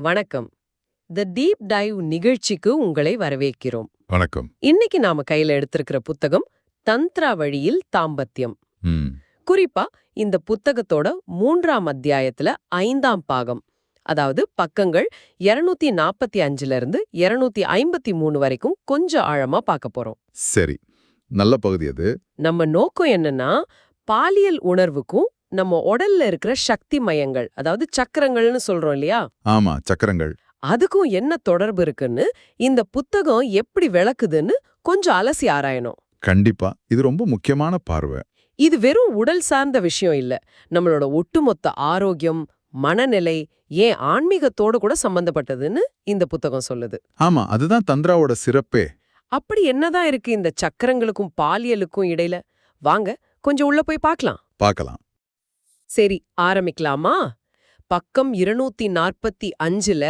வணக்கம். தி deep dive நிகழ்ச்சிக்கு உங்களை வரவேற்கிறோம். வணக்கம். இன்னைக்கு நாம கையில எடுத்திருக்கிற புத்தகம் தந்த்ரா வழியில் தாம்பத்தியம். குறிப்பா இந்த புத்தகத்தோட மூன்றாம் அத்தியாயத்துல ஐந்தாம் பாகம். அதாவது பக்கங்கள் 245 நாற்பத்தி அஞ்சுல இருந்து 253 ஐம்பத்தி மூணு வரைக்கும் கொஞ்சம் ஆழமா பார்க்க போறோம். சரி. நல்ல பகுதி அது. நம்ம நோக்கம் என்னன்னா பாலியல் உணர்வுக்கும் நம்ம உடல்ல இருக்கிற சக்தி மையங்கள் அதாவது சக்கரங்கள்னு சொல்றோம் இல்லையா? ஆமா சக்கரங்கள். அதுக்கும் என்ன தொடர்பு இருக்குன்னு இந்த புத்தகம் எப்படி விளக்குதுன்னு கொஞ்சம் அலசி ஆராயணும். கண்டிப்பா. இது ரொம்ப முக்கியமான பார்வை. இது வெறும் உடல் சார்ந்த விஷயம் இல்ல. நம்மளோட ஒட்டுமொத்த ஆரோக்கியம் மனநிலை ஏன் ஆன்மீகத்தோட கூட சம்பந்தப்பட்டதுன்னு இந்த புத்தகம் சொல்லுது. ஆமா அதுதான் தந்திராவோட சிறப்பே. அப்படி என்னதான் இருக்கு இந்த சக்கரங்களுக்கும் பாலியலுக்கும் இடையில? வாங்க கொஞ்சம் உள்ள போய் பார்க்கலாம். பார்க்கலாம். சரி ஆரம்பிக்கலாமா? பக்கம் இருநூத்தி நாற்பத்தி அஞ்சுல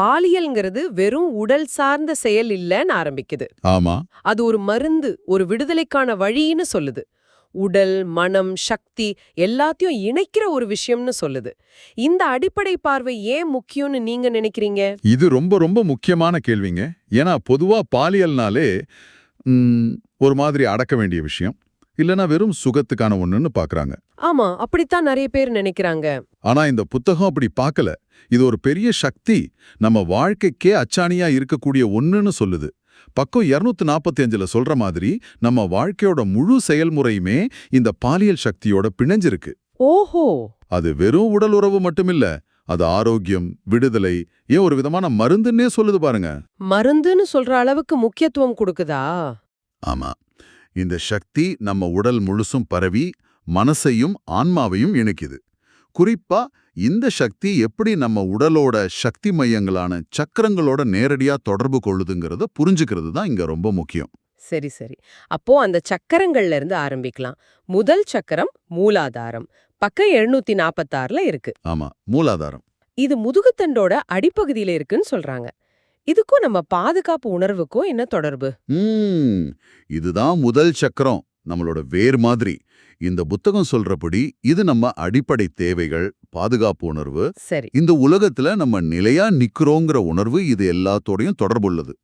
பாலியல்ங்கிறது வெறும் உடல் சார்ந்த செயல் இல்லைன்னு ஆரம்பிக்குது. ஆமா. அது ஒரு மருந்து ஒரு விடுதலைக்கான வழின்னு சொல்லுது. உடல் மனம் சக்தி எல்லாத்தையும் இணைக்கிற ஒரு விஷயம்னு சொல்லுது. இந்த அடிப்படை பார்வை ஏன் முக்கியம்னு நீங்க நினைக்கிறீங்க? இது ரொம்ப ரொம்ப முக்கியமான கேள்விங்க. ஏன்னா பொதுவா பாலியல்னாலே ஒரு மாதிரி அடக்க வேண்டிய விஷயம். இல்லனா வெறும் சுகத்துக்கான ஒண்ணுன்னு பாக்குறாங்க. ஆமா அப்படித்தான் நிறைய பேர் நினைக்கிறாங்க. ஆனா இந்த புத்தகம் அப்படி பார்க்கல இது ஒரு பெரிய சக்தி. நம்ம வாழ்க்கைக்கே அச்சாணியா இருக்கக்கூடிய ஒண்ணுன்னு சொல்லுது. பக்கம் 245 நாற்பத்தி சொல்ற மாதிரி நம்ம வாழ்க்கையோட முழு செயல்முறையுமே இந்த பாலியல் சக்தியோட பிணைஞ்சிருக்கு. ஓஹோ! அது வெறும் உடல் உறவு மட்டுமில்ல அது ஆரோக்கியம் விடுதலை ஏன் ஒரு விதமான மருந்துன்னே சொல்லுது பாருங்க. மருந்துன்னு சொல்ற அளவுக்கு முக்கியத்துவம் கொடுக்குதா? ஆமா. இந்த சக்தி நம்ம உடல் முழுசும் பரவி மனசையும் ஆன்மாவையும் இணைக்குது. குறிப்பா இந்த சக்தி எப்படி நம்ம உடலோட சக்தி மையங்களான சக்கரங்களோட நேரடியா தொடர்பு கொள்ளுதுங்கிறத புரிஞ்சுக்கிறது தான் இங்க ரொம்ப முக்கியம். சரி சரி. அப்போ அந்த சக்கரங்கள்ல இருந்து ஆரம்பிக்கலாம். முதல் சக்கரம் மூலாதாரம். பக்கம் எழுநூத்தி நாப்பத்தாறுல இருக்கு. ஆமா மூலாதாரம். இது முதுகுத்தண்டோட அடிப்பகுதியில இருக்குன்னு சொல்றாங்க. இதுக்கும் நம்ம பாதுகாப்பு உணர்வுக்கும் என்ன தொடர்பு? இதுதான் முதல் சக்கரம் நம்மளோட வேர் மாதிரி. இந்த புத்தகம் சொல்றபடி இது நம்ம அடிப்படை தேவைகள் பாதுகாப்பு உணர்வு. சரி. இந்த உலகத்துல நம்ம நிலையா நிக்கிறோங்கிற உணர்வு இது எல்லாத்தோடையும் தொடர்புள்ளது.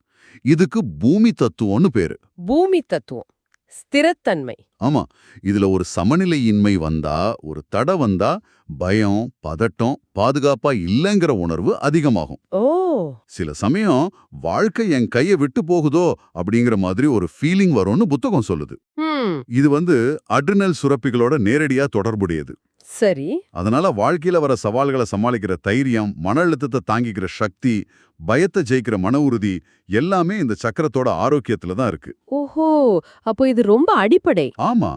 இதுக்கு பூமி தத்துவம்னு பேரு. பூமி தத்துவம். ஸ்திரத்தன்மை. ஆமா. இதுல ஒரு சமநிலையின்மை வந்தா ஒரு தடை வந்தா பயம் பதட்டம் பாதுகாப்பா இல்லைங்கிற உணர்வு அதிகமாகும். ஓ! சில சமயம் வாழ்க்கை என் கையை விட்டு போகுதோ அப்படிங்கிற மாதிரி ஒரு ஃபீலிங் வரும்னு புத்தகம் சொல்லுது. இது வந்து அட்ரினல் சுரப்பிகளோட நேரடியா தொடர்புடையது. சரி. அதனால வாழ்க்கையில வர சவால்களை சமாளிக்கிற தைரியம் மன அழுத்தத்தை தாங்கிக்கிற சக்தி பயத்தை ஜெயிக்கிற மன உறுதி எல்லாமே இந்த சக்கரத்தோட ஆரோக்கியத்துல தான் இருக்கு. ஓஹோ! அப்போ இது ரொம்ப அடிப்படை. ஆமா.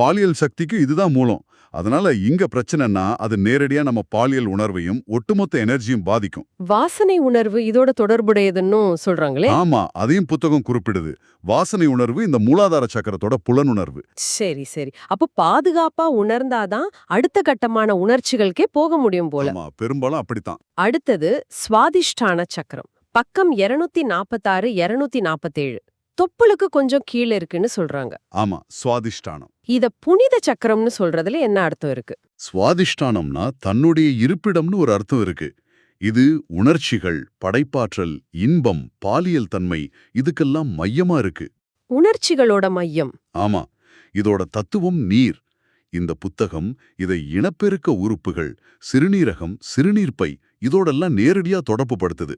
பாலியல் சக்திக்கு இதுதான் மூலம். அதனால இங்க பிரச்சனைன்னா அது நேரடியா நம்ம பாலியல் உணர்வையும் ஒட்டுமொத்த எனர்ஜியும் பாதிக்கும். வாசனை உணர்வு இதோட தொடர்புடையதுன்னு சொல்றாங்களே? ஆமா அதையும் புத்தகம் குறிப்பிடுது. வாசனை உணர்வு இந்த மூலாதார சக்கரத்தோட புலனுணர்வு. சரி சரி. அப்போ பாதுகாப்பா உணர்ந்தாதான் அடுத்த கட்டமான உணர்ச்சிகளுக்கே போக முடியும் போல. பெரும்பாலும் அப்படித்தான். அடுத்தது சுவாதிஷ்டான சக்கரம். பக்கம் 246 நாப்பத்தாறு இருநூத்தி நாப்பத்தேழு. தொப்புளுக்கு கொஞ்சம் கீழே இருக்குன்னு சொல்றாங்க. ஆமா சுவாதிஷ்டானம். இத புனித சக்கரம்னு சொல்றதுல என்ன அர்த்தம் இருக்கு? சுவாதிஷ்டானம்னா தன்னுடைய இருப்பிடம்னு ஒரு அர்த்தம் இருக்கு. இது உணர்ச்சிகள் படைப்பாற்றல் இன்பம் பாலியல் தன்மை இதுக்கெல்லாம் மையமா இருக்கு. உணர்ச்சிகளோட மையம். ஆமா இதோட தத்துவம் நீர். இந்த புத்தகம் இதை இனப்பெருக்க உறுப்புகள் சிறுநீரகம் சிறுநீர்ப்பை இதோடெல்லாம் நேரடியா தொடர்பு படுத்துது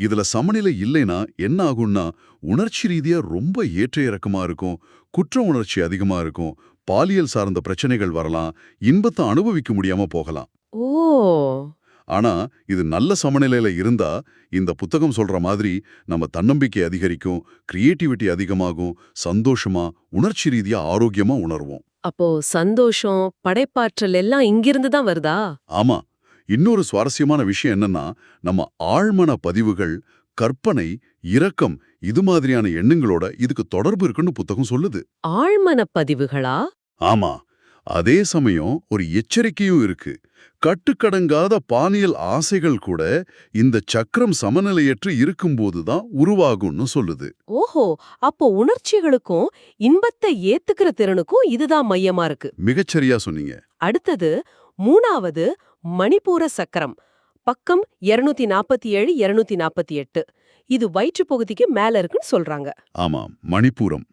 இதுல சமநிலை இல்லைனா என்ன ஆகும்னா உணர்ச்சி ரீதியா ரொம்ப ஏற்ற இறக்கமா இருக்கும் குற்ற உணர்ச்சி அதிகமா இருக்கும் பாலியல் சார்ந்த பிரச்சனைகள் வரலாம் இன்பத்தை அனுபவிக்க முடியாம போகலாம். ஓ! ஆனா இது நல்ல சமநிலையில இருந்தா இந்த புத்தகம் சொல்ற மாதிரி நம்ம தன்னம்பிக்கை அதிகரிக்கும் கிரியேட்டிவிட்டி அதிகமாகும் சந்தோஷமா உணர்ச்சி ரீதியா ஆரோக்கியமா உணர்வோம். அப்போ சந்தோஷம் படைப்பாற்றல் எல்லாம் இங்கிருந்து தான் வருதா? ஆமா. இன்னொரு சுவாரஸ்யமான விஷயம் என்னன்னா நம்ம ஆழ்மன பதிவுகள் கற்பனை இரக்கம் இது மாதிரியான எண்ணங்களோட இதுக்கு தொடர்பு இருக்குன்னு புத்தகம் சொல்லுது. ஆழ்மன பதிவுகளா? ஆமா. அதே சமயம் ஒரு எச்சரிக்கையும் இருக்கு. கட்டுக்கடங்காத பாலியல் ஆசைகள் கூட இந்த சக்கரம் சமநிலையற்று இருக்கும்போதுதான் உருவாகும்னு சொல்லுது. ஓஹோ! அப்போ உணர்ச்சிகளுக்கும் இன்பத்தை ஏத்துக்கிற திறனுக்கும் இதுதான் மையமா இருக்கு. மிகச்சரியா சொன்னீங்க. அடுத்தது மூணாவது மணிப்பூர சக்கரம். பக்கம் 247 நாற்பத்தி ஏழு இருநூத்தி நாற்பத்தி எட்டு இது வயிற்று பகுதிக்கு மேல இருக்குன்னு சொல்றாங்க. ஆமா மணிப்பூரம்.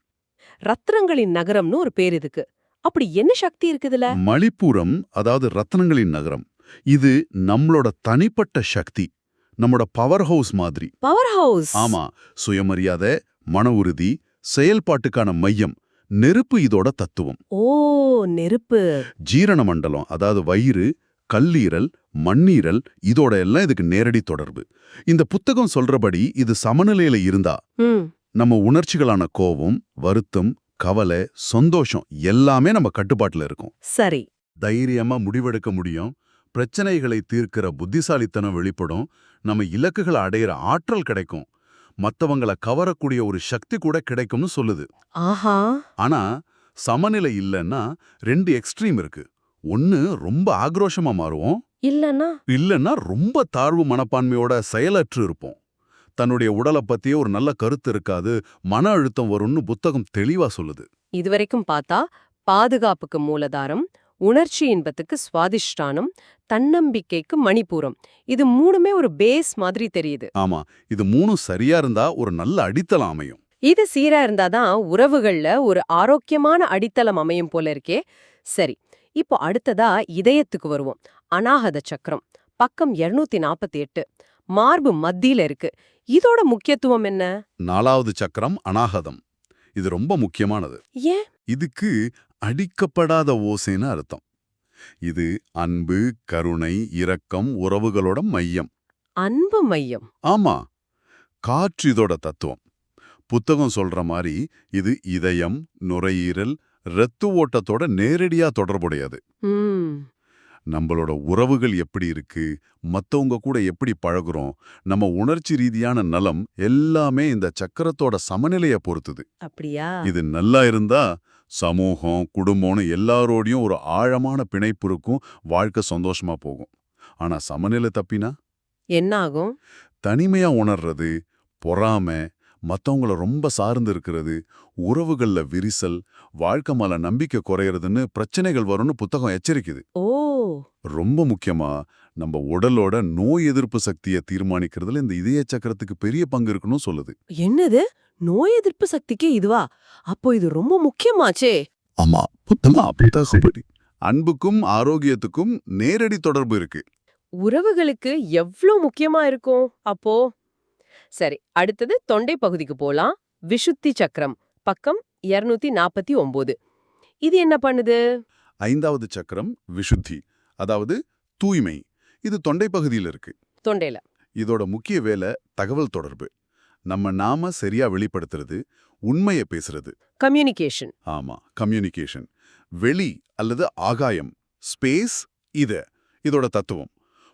ரத்னங்களின் நகரம்னு ஒரு பேர் இதுக்கு. அப்படி என்ன சக்தி இருக்குதுல? மணிப்பூரம் அதாவது ரத்னங்களின் நகரம். இது நம்மளோட தனிப்பட்ட சக்தி. நம்மளோட பவர் ஹவுஸ் மாதிரி. பவர் ஹவுஸ் ஆமா சுயமரியாதை மன உறுதி செயல்பாட்டுக்கான மையம் நெருப்பு இதோட தத்துவம். ஓ நெருப்பு. ஜீரண மண்டலம் அதாவது வயிறு கல்லீரல் மண்ணீரல் இதோட எல்லாம் இதுக்கு நேரடி தொடர்பு. இந்த புத்தகம் சொல்றபடி இது சமநிலையில இருந்தா நம்ம உணர்ச்சிகளான கோபம் வருத்தம் கவலை சந்தோஷம் எல்லாமே நம்ம கட்டுப்பாட்டுல இருக்கும். சரி. தைரியமா முடிவெடுக்க முடியும். பிரச்சனைகளை தீர்க்கிற புத்திசாலித்தனம் வெளிப்படும். நம்ம இலக்குகளை அடையிற ஆற்றல் கிடைக்கும். மத்தவங்கள கவரக்கூடிய ஒரு சக்தி கூட கிடைக்கும்னு சொல்லுது. ஆஹா. ஆனா சமநிலை இல்லைன்னா ரெண்டு எக்ஸ்ட்ரீம் இருக்கு. ஒன்னு ரொம்ப ஆக்ரோஷமா மாறுவோம் இல்லன்னா? இல்லைன்னா ரொம்ப தாழ்வு மனப்பான்மையோட செயலற்று இருப்போம். தன்னுடைய உடலை பத்தியே ஒரு நல்ல கருத்து இருக்காது மன அழுத்தம் வரும்னு புத்தகம் தெளிவா சொல்லுது. இதுவரைக்கும் பார்த்தா பாதுகாப்புக்கு மூலதாரம் உணர்ச்சி இன்பத்துக்கு சுவாதிஷ்டானம் தன்னம்பிக்கைக்கு மணிப்பூரம். இது மூணுமே ஒரு பேஸ் மாதிரி தெரியுது. ஆமா இது மூணும் சரியா இருந்தா ஒரு நல்ல அடித்தளம் அமையும். இது சீரா இருந்தாதான் உறவுகள்ல ஒரு ஆரோக்கியமான அடித்தளம் அமையும் போல இருக்கே. சரி இப்போ அடுத்ததா இதயத்துக்கு வருவோம். அநாகத சக்கரம் பக்கம் 248 நாற்பத்தி எட்டு மார்பு மத்தியில இருக்கு. இதோட முக்கியத்துவம் என்ன? நாலாவது சக்கரம் அநாகதம். இது ரொம்ப முக்கியமானது. ஏன்? இதுக்கு அடிக்கப்படாத ஓசைன்னு அர்த்தம். இது அன்பு கருணை இரக்கம் உறவுகளோட மையம். அன்பு மையம். ஆமா. காற்று இதோட தத்துவம். புத்தகம் சொல்ற மாதிரி இது இதயம் நுரையீரல் இரத்த ஓட்டத்தோட நேரடியா தொடர்புடையது. நம்மளோட உறவுகள் எப்படி இருக்கு? மத்தவங்க கூட எப்படி பழகுறோம்? நம்ம உணர்ச்சி ரீதியான நலம் எல்லாமே இந்த சக்கரத்தோட சமநிலைய பொறுத்துது. அப்படியா? இது நல்லா இருந்தா சமூகம் குடும்பம்னு எல்லாரோடையும் ஒரு ஆழமான பிணைப்பு இருக்கும் வாழ்க்கை சந்தோஷமா போகும். ஆனா சமநிலை தப்பினா? என்ன ஆகும் தனிமையா உணர்றது பொறாமை மத்தவங்கள ரொம்ப சார்ந்து இருக்கிறது உறவுகள்ல விரிசல் வாழ்க்கை மேல நம்பிக்கை குறையறதுன்னு பிரச்சனைகள் வரும்னு புத்தகம் எச்சரிக்குது. ஓ! ரொம்ப முக்கியமா நம்ம உடலோட நோய் எதிர்ப்பு சக்தியை தீர்மானிக்கிறதுல இந்த இதய சக்கரத்துக்கு பெரிய பங்கு இருக்குன்னு சொல்லுது. என்னது? நோய் எதிர்ப்பு சக்திக்கு இதுவா? அப்போ இது ரொம்ப முக்கியமாச்சே. ஆமா புத்தமா அப்படித்தான் அன்புக்கும் ஆரோக்கியத்துக்கும் நேரடி தொடர்பு இருக்கு. உறவுகளுக்கு எவ்ளோ முக்கியமா இருக்கும் அப்போ? சரி அடுத்தது தொண்டை பகுதிக்கு போலாம். விஷுத்தி சக்கரம் பக்கம் 249 நாற்பத்தி ஒன்பது இது என்ன பண்ணுது? ஐந்தாவது சக்கரம் விஷுத்தி அதாவது தூய்மை. இது தொண்டை பகுதியில் இருக்கு. தொண்டையில. இதோட முக்கிய வேலை தகவல் தொடர்பு. நம்ம நாம சரியா வெளிப்படுத்துறது உண்மையை பேசுறது. கம்யூனிகேஷன். ஆமா கம்யூனிகேஷன். வெளி அல்லது ஆகாயம் ஸ்பேஸ் இது. இதோட தத்துவம்.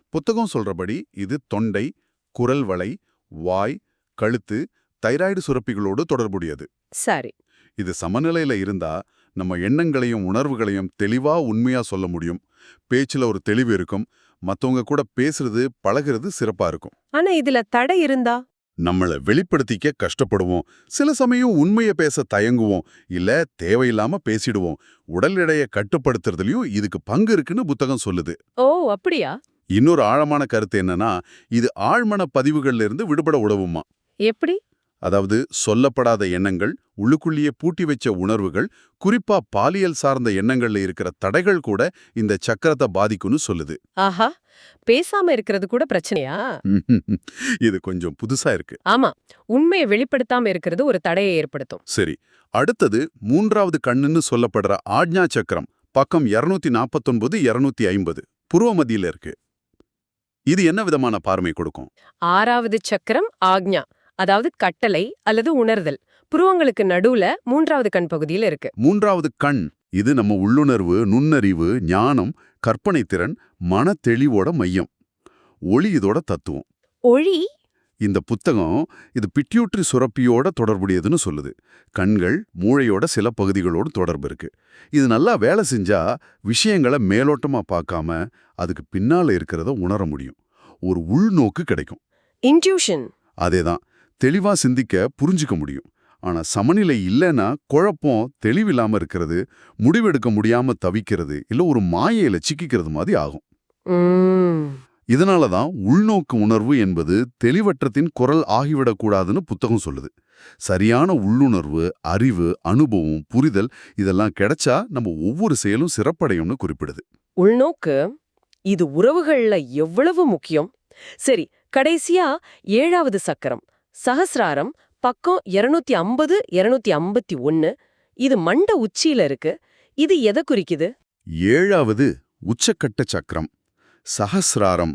புத்தகம் சொல்றபடி இது தொண்டை குரல் வளை வாய் கழுத்து தைராய்டு சுரப்பிகளோடு தொடர்புடையது. சரி. இது சமநிலையில இருந்தா நம்ம எண்ணங்களையும் உணர்வுகளையும் தெளிவா உண்மையா சொல்ல முடியும். பேச்சுல ஒரு தெளிவு இருக்கும். மத்தவங்க கூட பேசுறது பழகுறது சிறப்பா இருக்கும். ஆனா இதுல தடை இருந்தா? நம்மள வெளிப்படுத்திக்க கஷ்டப்படுவோம். சில சமயம் உண்மைய பேச தயங்குவோம். இல்ல தேவையில்லாம பேசிடுவோம். உடல் எடையை கட்டுப்படுத்துறதுலயும் இதுக்கு பங்கு இருக்குன்னு புத்தகம் சொல்லுது. ஓ அப்படியா? இன்னொரு ஆழமான கருத்து என்னன்னா இது ஆழ்மன பதிவுகள்ல இருந்து விடுபட உதவுமா? எப்படி? அதாவது சொல்லப்படாத எண்ணங்கள் உள்ளுக்குள்ளேயே பூட்டி வச்ச உணர்வுகள் குறிப்பா பாலியல் சார்ந்த எண்ணங்கள்ல இருக்கிற தடைகள் கூட இந்த சக்கரத்தை பாதிக்கும்னு சொல்லுது. ஆஹா பேசாம இருக்கிறது கூட பிரச்சனையா? இது கொஞ்சம் புதுசா இருக்கு. ஆமா உண்மையை வெளிப்படுத்தாம இருக்கிறது ஒரு தடையை ஏற்படுத்தும். சரி அடுத்தது மூன்றாவது கண்ணுன்னு சொல்லப்படுற ஆக்ஞா சக்கரம் பக்கம் 249 நாற்பத்தொன்பது இருநூத்தி ஐம்பது புருவ மத்தியில இருக்கு. இது என்ன விதமான பார்வை கொடுக்கும்? ஆறாவது சக்கரம் ஆக்ஞா. அதாவது கட்டளை அல்லது உணர்தல். புருவங்களுக்கு நடுவுல மூன்றாவது கண் பகுதியில இருக்கு. மூன்றாவது கண். இது நம்ம உள்ளுணர்வு நுண்ணறிவு ஞானம் கற்பனை திறன் மன தெளிவோட மையம். ஒளி இதோட தத்துவம். ஒளி இந்த புத்தகம் இது பிட்யூட்ரி சுரப்பியோட தொடர்புடையதுன்னு சொல்லுது. கண்கள் மூளையோட சில பகுதிகளோடு தொடர்பு இருக்கு. இது நல்லா வேலை செஞ்சா விஷயங்களை மேலோட்டமா பார்க்காம அதுக்கு பின்னால இருக்கிறத உணர முடியும். ஒரு உள்நோக்கு கிடைக்கும். இன்ட்யூஷன் அதேதான். தெளிவா சிந்திக்க புரிஞ்சுக்க முடியும். ஆனா சமநிலை இல்லைன்னா குழப்பம் தெளிவில்லாம இருக்கிறது முடிவெடுக்க முடியாம தவிக்கிறது இல்ல ஒரு மாயையில சிக்கிக்கிறது மாதிரி ஆகும். இதனால தான் உள்நோக்கு உணர்வு என்பது தெளிவற்றத்தின் குரல் ஆகிவிடக்கூடாதுன்னு புத்தகம் சொல்லுது. சரியான உள்ளுணர்வு அறிவு அனுபவம் புரிதல் இதெல்லாம் கிடைச்சா நம்ம ஒவ்வொரு செயலும் சிறப்படையும்னு குறிப்பிடுது. உள்நோக்கு இது உறவுகள்ல எவ்வளவு முக்கியம்? சரி கடைசியா ஏழாவது சக்கரம் சஹஸ்ராரம் பக்கம் 250 ஐம்பது இருநூத்தி ஐம்பத்தி ஒன்னு இது மண்ட உச்சியில இருக்கு இது எதை குறிக்குது? ஏழாவது உச்சக்கட்ட சக்கரம். சஹஸ்ராரம்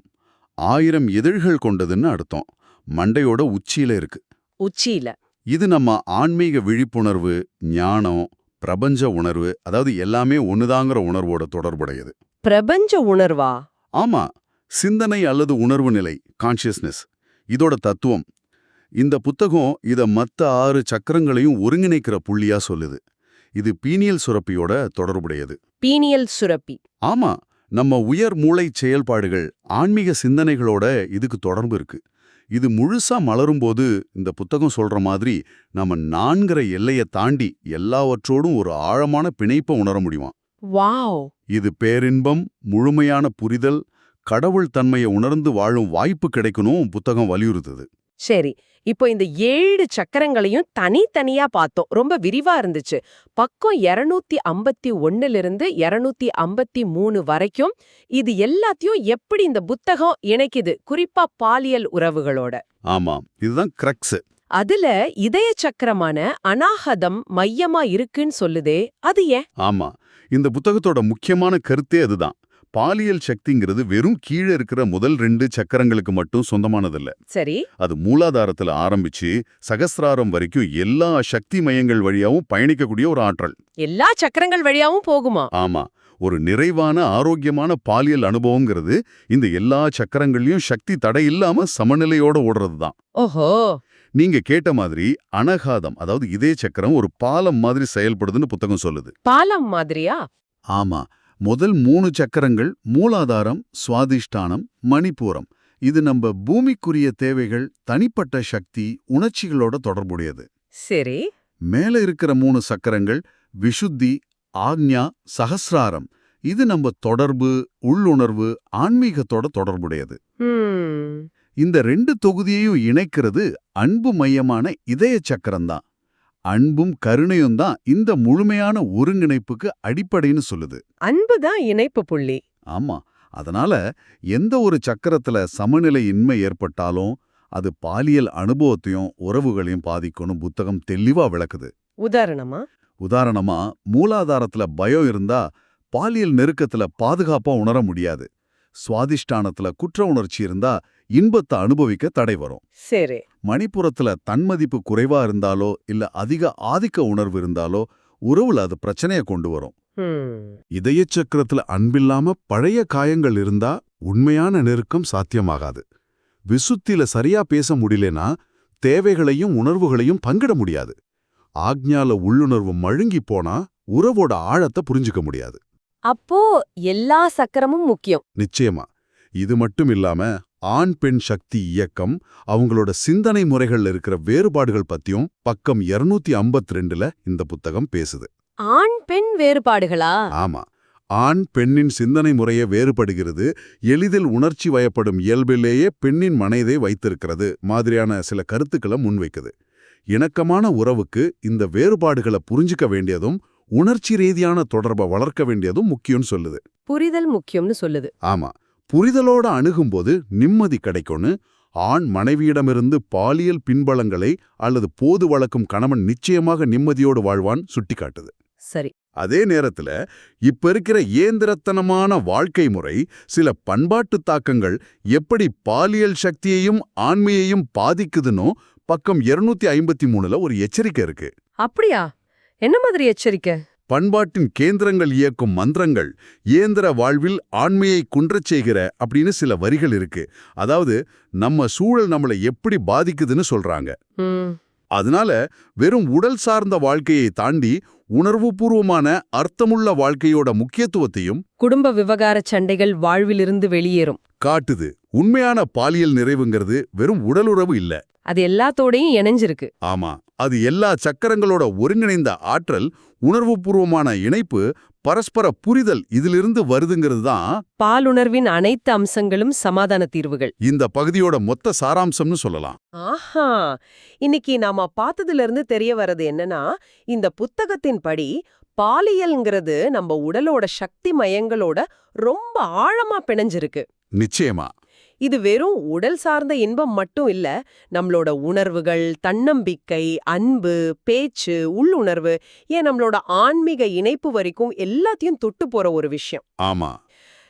ஆயிரம் இதழ்கள் கொண்டதுன்னு அர்த்தம். மண்டையோட உச்சியில இருக்கு. உச்சியில. இது நம்ம ஆன்மீக விழிப்புணர்வு ஞானம் பிரபஞ்ச உணர்வு அதாவது எல்லாமே ஒண்ணுதாங்கிற உணர்வோட தொடர்புடையது. பிரபஞ்ச உணர்வா? ஆமா. சிந்தனை அல்லது உணர்வு நிலை கான்ஷியஸ்னஸ் இதோட தத்துவம். இந்த புத்தகம் இத மத்த ஆறு சக்கரங்களையும் ஒருங்கிணைக்கிற புள்ளியா சொல்லுது. இது பீனியல் சுரப்பியோட தொடர்புடையது. பீனியல் சுரப்பி. ஆமா. நம்ம உயர் மூளை செயல்பாடுகள் ஆன்மீக சிந்தனைகளோட இதுக்கு தொடர்பு இருக்கு. இது முழுசா மலரும்போது இந்த புத்தகம் சொல்ற மாதிரி நம்ம நான்கிற எல்லையை தாண்டி எல்லாவற்றோடும் ஒரு ஆழமான பிணைப்பை உணர முடியுமா? வாவ்! இது பேரின்பம் முழுமையான புரிதல் கடவுள் தன்மையை உணர்ந்து வாழும் வாய்ப்பு கிடைக்கணும் புத்தகம் வலியுறுத்துது. சரி இப்போ இந்த ஏழு சக்கரங்களையும் தனித்தனியா பார்த்தோம். ரொம்ப விரிவா இருந்துச்சு. பக்கம் 251 ஐம்பத்தி ஒன்னுல இருந்து இருநூத்தி ஐம்பத்தி மூணு வரைக்கும் இது எல்லாத்தையும் எப்படி இந்த புத்தகம் இணைக்குது? குறிப்பா பாலியல் உறவுகளோட. ஆமா இதுதான் கிரக்ஸ். அதுல இதய சக்கரமான அனாஹதம் மையமா இருக்குன்னு சொல்லுதே அது ஏன்? ஆமா இந்த புத்தகத்தோட முக்கியமான கருத்தே அதுதான். பாலியல் சக்திங்கிறது வெறும் கீழே இருக்கிற முதல் ரெண்டு சக்கரங்களுக்கு மட்டும் சொந்தமானதில்ல. சரி. அது மூலாதாரத்துல ஆரம்பிச்சு சகஸ்ராரம் வரைக்கும் எல்லா சக்தி மையங்கள் வழியாவும் பயணிக்கக்கூடிய ஒரு ஆற்றல். எல்லா சக்கரங்கள் வழியாவும் போகுமா? ஆமா. ஒரு நிறைவான ஆரோக்கியமான பாலியல் அனுபவங்கிறது இந்த எல்லா சக்கரங்கள்லயும் சக்தி தடை இல்லாம சமநிலையோட ஓடுறது தான் ஓஹோ. நீங்க கேட்ட மாதிரி அனகாதம் அதாவது இதே சக்கரம் ஒரு பாலம் மாதிரி செயல்படுதுன்னு புத்தகம் சொல்லுது. பாலம் மாதிரியா? ஆமா. முதல் மூணு சக்கரங்கள் மூலாதாரம் சுவாதிஷ்டானம் மணிப்பூரம். இது நம்ம பூமிக்குரிய தேவைகள் தனிப்பட்ட சக்தி உணர்ச்சிகளோட தொடர்புடையது. சரி. மேல இருக்கிற மூணு சக்கரங்கள் விஷுத்தி ஆக்ஞா சகஸ்ராரம் இது நம்ம தொடர்பு உள்ளுணர்வு ஆன்மீகத்தோட தொடர்புடையது. இந்த ரெண்டு தொகுதியையும் இணைக்கிறது அன்பு மையமான இதய சக்கரம்தான். அன்பும் கருணையும் தான் இந்த முழுமையான ஒருங்கிணைப்புக்கு அடிப்படைன்னு சொல்லுது. அன்புதான் இணைப்பு புள்ளி. ஆமா. அதனால எந்த ஒரு சக்கரத்துல சமநிலை இன்மை ஏற்பட்டாலும் அது பாலியல் அனுபவத்தையும் உறவுகளையும் பாதிக்கும்னு புத்தகம் தெளிவா விளக்குது. உதாரணமா? உதாரணமா மூலாதாரத்துல பயம் இருந்தா பாலியல் நெருக்கத்துல பாதுகாப்பா உணர முடியாது. சுவாதிஷ்டானத்துல குற்ற உணர்ச்சி இருந்தா இன்பத்தை அனுபவிக்க தடை வரும். சரி. மணிப்புறத்துல தன்மதிப்பு குறைவா இருந்தாலோ இல்ல அதிக ஆதிக்க உணர்வு இருந்தாலோ உறவுல அது பிரச்சனைய கொண்டு வரும். இதய சக்கரத்துல அன்பில்லாம பழைய காயங்கள் இருந்தா உண்மையான நெருக்கம் சாத்தியமாகாது. விசுத்தில சரியா பேச முடியலனா தேவைகளையும் உணர்வுகளையும் பங்கிட முடியாது. ஆக்ஞால உள்ளுணர்வு மழுங்கி போனா உறவோட ஆழத்தை புரிஞ்சுக்க முடியாது. அப்போ எல்லா சக்கரமும் முக்கியம். நிச்சயமா. இது மட்டும் இல்லாம ஆண் பெண் சக்தி இயக்கம் அவங்களோட சிந்தனை முறைகள்ல இருக்கிற வேறுபாடுகள் பத்தியும் பக்கம் 252 ஐம்பத்தி ரெண்டுல இந்த புத்தகம் பேசுது. ஆண் பெண் வேறுபாடுகளா? ஆமா. ஆண் பெண்ணின் சிந்தனை முறையே வேறுபடுகிறது. எளிதில் உணர்ச்சி வயப்படும் இயல்பிலேயே பெண்ணின் மனதை வைத்திருக்கிறது மாதிரியான சில கருத்துக்களை முன்வைக்குது. இணக்கமான உறவுக்கு இந்த வேறுபாடுகளை புரிஞ்சுக்க வேண்டியதும் உணர்ச்சி ரீதியான தொடர்பை வளர்க்க வேண்டியதும் முக்கியம்னு சொல்லுது. புரிதல் முக்கியம்னு சொல்லுது. ஆமா. புரிதலோட அணுகும்போது நிம்மதி கிடைக்கும்னு ஆண் மனைவியிடமிருந்து பாலியல் பின்பலங்களை அல்லது போது வளர்க்கும் கணவன் நிச்சயமாக நிம்மதியோடு வாழ்வான் சுட்டிக்காட்டுது. சரி. அதே நேரத்துல இப்ப இருக்கிற இயந்திரத்தனமான வாழ்க்கை முறை சில பண்பாட்டு தாக்கங்கள் எப்படி பாலியல் சக்தியையும் ஆண்மையையும் பாதிக்குதுன்னோ பக்கம் 253 ஐம்பத்தி மூணுல ஒரு எச்சரிக்கை இருக்கு. அப்படியா? என்ன மாதிரி எச்சரிக்கை? பண்பாட்டின் கேந்திரங்கள் இயக்கும் மந்திரங்கள் இயந்திர வாழ்வில் ஆண்மையை குன்றச் செய்கிற அப்படின்னு சில வரிகள் இருக்கு. அதாவது நம்ம சூழல் நம்மளை எப்படி பாதிக்குதுன்னு சொல்றாங்க. அதனால வெறும் உடல் சார்ந்த வாழ்க்கையை தாண்டி உணர்வுபூர்வமான அர்த்தமுள்ள வாழ்க்கையோட முக்கியத்துவத்தையும் குடும்ப விவகார சண்டைகள் வாழ்விலிருந்து வெளியேறும். காட்டுது. உண்மையான பாலியல் நிறைவுங்கிறது வெறும் உடலுறவு இல்ல. அது எல்லாத்தோடையும் இணைஞ்சிருக்கு. ஆமா. அது எல்லா சக்கரங்களோட ஒருங்கிணைந்த ஆற்றல் உணர்வுபூர்வமான இணைப்பு பரஸ்பர புரிதல் இதிலிருந்து வருதுங்கிறது தான் பாலுணர்வின் அனைத்து அம்சங்களும் சமாதான தீர்வுகள். இந்த பகுதியோட மொத்த சாராம்சம்னு சொல்லலாம். ஆஹா! இன்னைக்கு நாம பார்த்ததுல இருந்து தெரிய வர்றது என்னன்னா இந்த புத்தகத்தின் படி பாலியல்ங்கிறது நம்ம உடலோட சக்தி மயங்களோட ரொம்ப ஆழமா பிணைஞ்சிருக்கு. நிச்சயமா. இது வெறும் உடல் சார்ந்த இன்பம் மட்டும் இல்ல நம்மளோட உணர்வுகள் தன்னம்பிக்கை அன்பு பேச்சு உள்ளுணர்வு ஏன் நம்மளோட ஆன்மீக இணைப்பு வரைக்கும் எல்லாத்தையும் தொட்டு போற ஒரு விஷயம். ஆமா.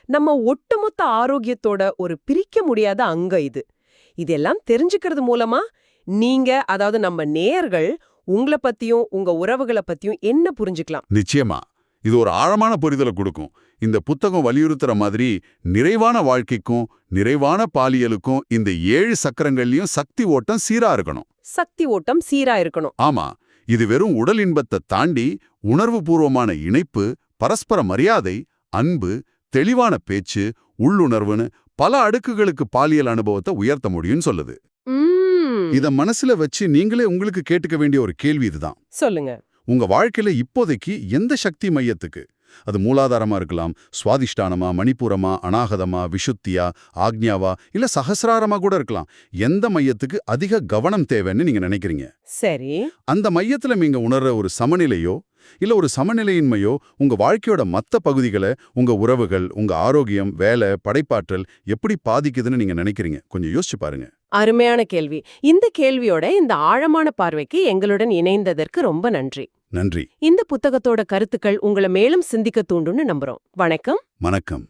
நம்ம ஒட்டுமொத்த ஆரோக்கியத்தோட ஒரு பிரிக்க முடியாத அங்க இது. இதெல்லாம் தெரிஞ்சுக்கிறது மூலமா நீங்க அதாவது நம்ம நேயர்கள் உங்கள பத்தியும் உங்க உறவுகளை பத்தியும் என்ன புரிஞ்சுக்கலாம்? நிச்சயமா. இது ஒரு ஆழமான புரிதலை கொடுக்கும். இந்த புத்தகம் வலியுறுத்துற மாதிரி நிறைவான வாழ்க்கைக்கும் நிறைவான பாலியலுக்கும் இந்த ஏழு சக்கரங்கள்லயும் சக்தி ஓட்டம் சீரா இருக்கணும். சக்தி ஓட்டம் சீரா இருக்கணும். ஆமா இது வெறும் உடல் இன்பத்தை தாண்டி உணர்வுபூர்வமான இணைப்பு பரஸ்பர மரியாதை அன்பு தெளிவான பேச்சு உள்ளுணர்வுன்னு பல அடுக்குகளுக்கு பாலியல் அனுபவத்தை உயர்த்த முடியும்னு சொல்லுது. இத மனசுல வச்சு நீங்களே உங்களுக்கு கேட்டுக்க வேண்டிய ஒரு கேள்வி இதுதான். சொல்லுங்க. உங்க வாழ்க்கையில இப்போதைக்கு எந்த சக்தி மையத்துக்கு? அது மூலாதாரமா இருக்கலாம் சுவாதிஷ்டானமா மணிப்பூரமா அனாகதமா விஷுத்தியா ஆக்ஞாவா இல்ல சஹசிராரமா கூட இருக்கலாம். எந்த மையத்துக்கு அதிக கவனம் தேவைன்னு நீங்க நினைக்கிறீங்க? சரி. அந்த மையத்துல நீங்க உணர்ற ஒரு சமநிலையோ இல்ல ஒரு சமநிலையின்மையோ உங்க வாழ்க்கையோட மத்த பகுதிகளை உங்க உறவுகள் உங்க ஆரோக்கியம் வேலை படைப்பாற்றல் எப்படி பாதிக்குதுன்னு நீங்க நினைக்கிறீங்க? கொஞ்சம் யோசிச்சு பாருங்க. அருமையான கேள்வி. இந்த கேள்வியோட இந்த ஆழமான பார்வைக்கு எங்களுடன் இணைந்ததற்கு ரொம்ப நன்றி. நன்றி. இந்த புத்தகத்தோட கருத்துக்கள் உங்களை மேலும் சிந்திக்க தூண்டும்னு நம்புறோம். வணக்கம். வணக்கம்.